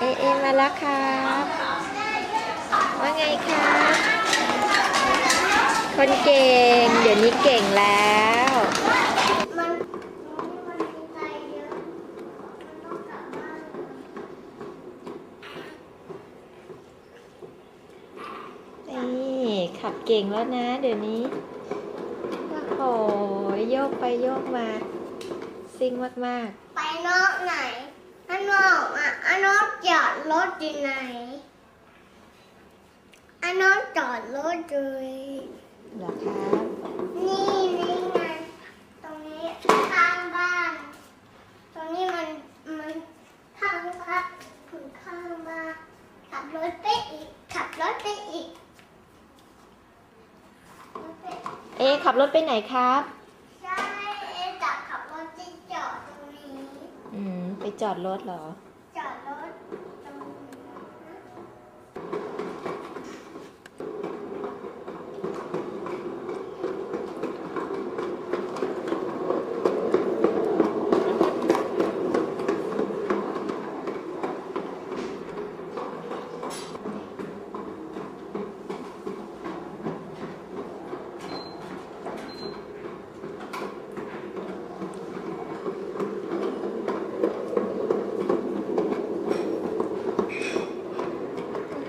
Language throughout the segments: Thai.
เอเอมาแล้วครับว่าไงครับคนเก่ง เดี๋ยวนี้เก่งแล้วมันมันมีใจเยอะมันต้องกลับบ้านนี่ขับเก่งแล้วนะ เดี๋ยวนี้โอ้โหโยกไปโยกมา ซิ่งมากไปนอกไหน นอกอะอันนอกจอดรถอยู่ไหนอันนอกจอดรถเลยๆเหรอครับนี่นี่ไงตรงนี้ข้างบ้าน ตรงนี้มันมันข้างบ้านถึงข้างบ้านขับรถไปอีกขับรถไปอีกรถไปอีกเอขับรถไปไหนครับ ใช่เอ๊ะจะขับรถที่จอดตรงนี้ อืม ไปจอดรถเหรอ จอดรถตรงนี้นะ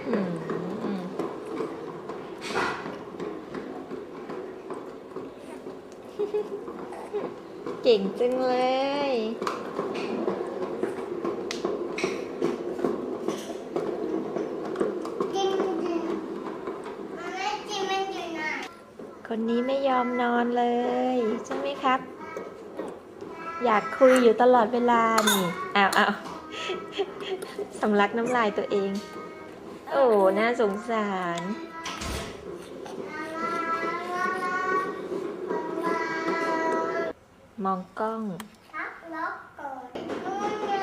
อืมอืม เก่งจังเลยจิ้มจิ้มมันไม่จิ้มมันอยู่ไหนคนนี้ไม่ยอมนอนเลย ใช่ไหมครับ อยากคุยอยู่ตลอดเวลานี่อ้าวอ้าวสำลักน้ำลายตัวเอง โอ้ น่าสงสาร มองกล้องทักล็อกก่อนนู่นไง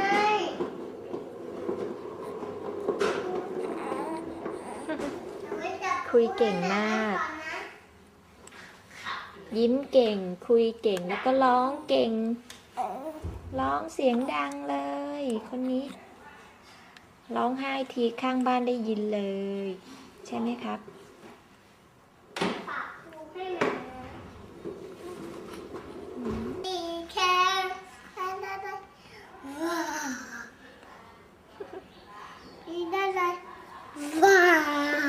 คุยเก่งมาก ยิ้มเก่ง คุยเก่งแล้วก็ร้องเก่ง ร้องเสียงดังเลย คนนี้ ร้องไห้ทีข้างบ้านได้ยินเลย ใช่ไหมครับ ฝากครูให้หน่อยนะดีแค่แค่ได้ได้ว้าวดีได้ได้ว้าว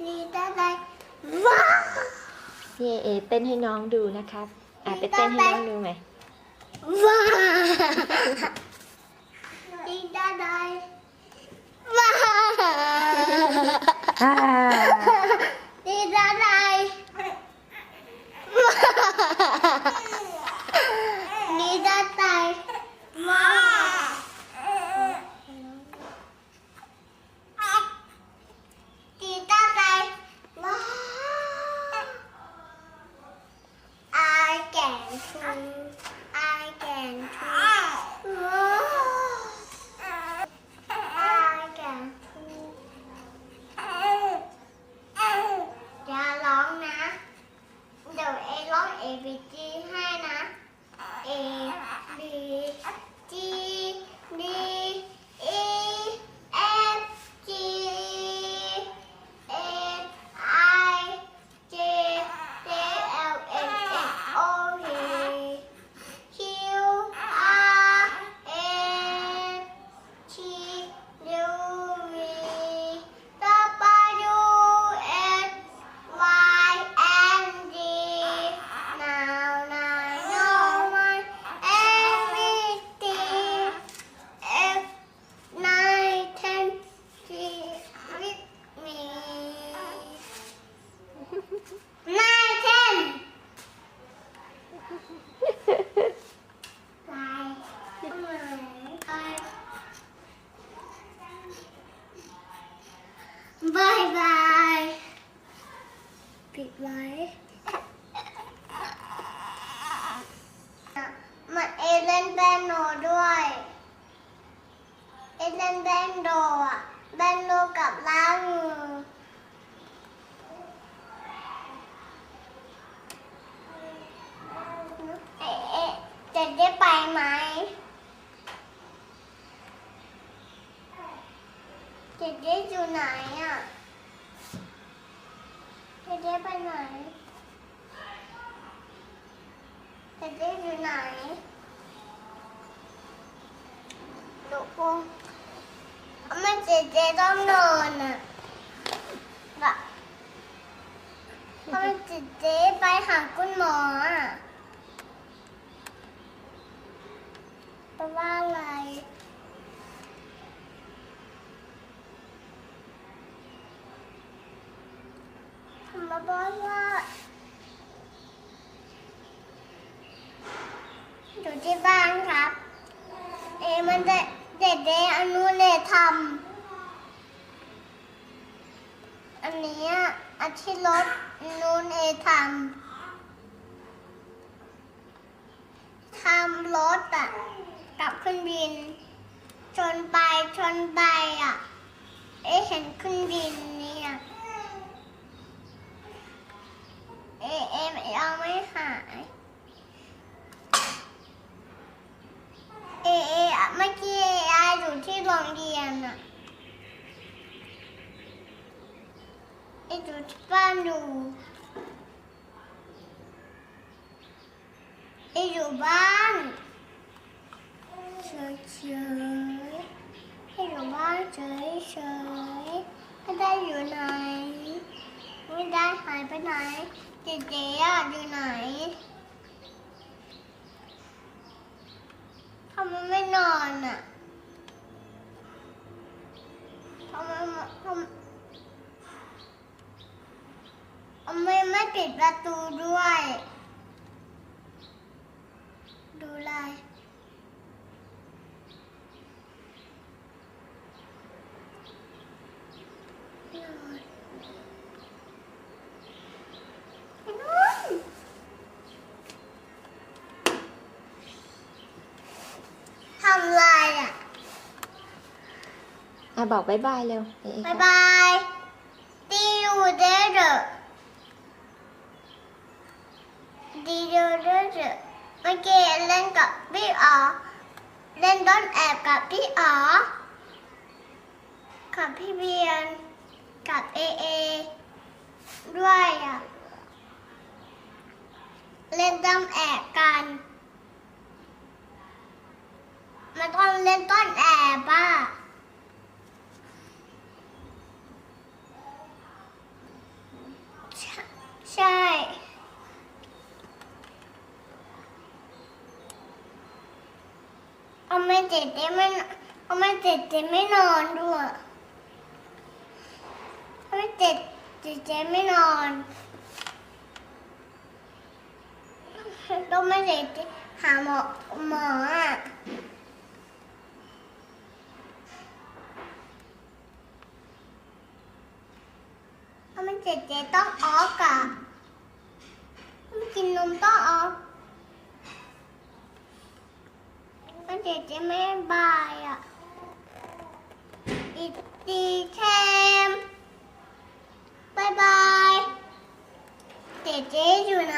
ดีได้ได้ว้าว พี่ เต้นให้น้องดูนะครับ อะไปเต้นให้น้องดูไหมว้า ไหมเจเจอยู่ไหนอะเจเจไปไหนเจเจอยู่ไหนลูกพงไมเจ๊เจ๊ต้องนอนอะแบบทำไมเจ๊เจ๊ไปหาคุณหมออะ เพราะว่าอะไรผมมาบอกว่าอยู่ที่บ้านครับ เอมันเด็ดเด็ดเดอนุเนทำอันนี้อันที่รถนูนเอทำทำรถอะ กับเครื่องบิน ชนไปชนไปอะ เอะเห็นเครื่องบินเนี่ยเอเอ็มยังไม่หายเอเออะเมื่อกี้เอไออยู่ที่โรงเรียนอะเออยู่ที่บ้านดูเออยู่บ้านเฉ ยเฉยๆเออยู่บ้านเฉยเฉยๆไม่ได้อยู่ไหน ไม่ได้หายไปไหน เจ๊เจ๊อยู่ไหนทำไมไม่นอนอะทำไมทำทำไมไม่ปิดประตูด้วย ดูอะไรนอนไปนอนทำอะไรอะ อะบอกบายบายเร็วเอ๊ะบายบายดีอยู่เด้อเด้อดีอยู่เด้อเด้อเมื่อกี้เล่นกับพี่อ๋อเล่นต้นแอบกับพี่อ๋อกับพี่เบียน กับเอเอด้วยอะ เล่นต้นแอบกัน มันต้องเล่นต้นแอบอะ ช่ เอาไม่เจ็ดเจ๊ไม่เอาไม่เจ็ดเจ๊ไม่นอนด้วยเอาไม่เจ็ดเจ๊เจ๊ไม่นอนต้องไม่เจ็ดเจ๊หาหมอหมออะเอาไม่เจ็ดเจ๊ต้องออกอะ กินนมต้องออกไม่เจ็ดเจ๊ไม่บายอะอีตีเทมบายบายเจ๊เจ๊อยู่ไหน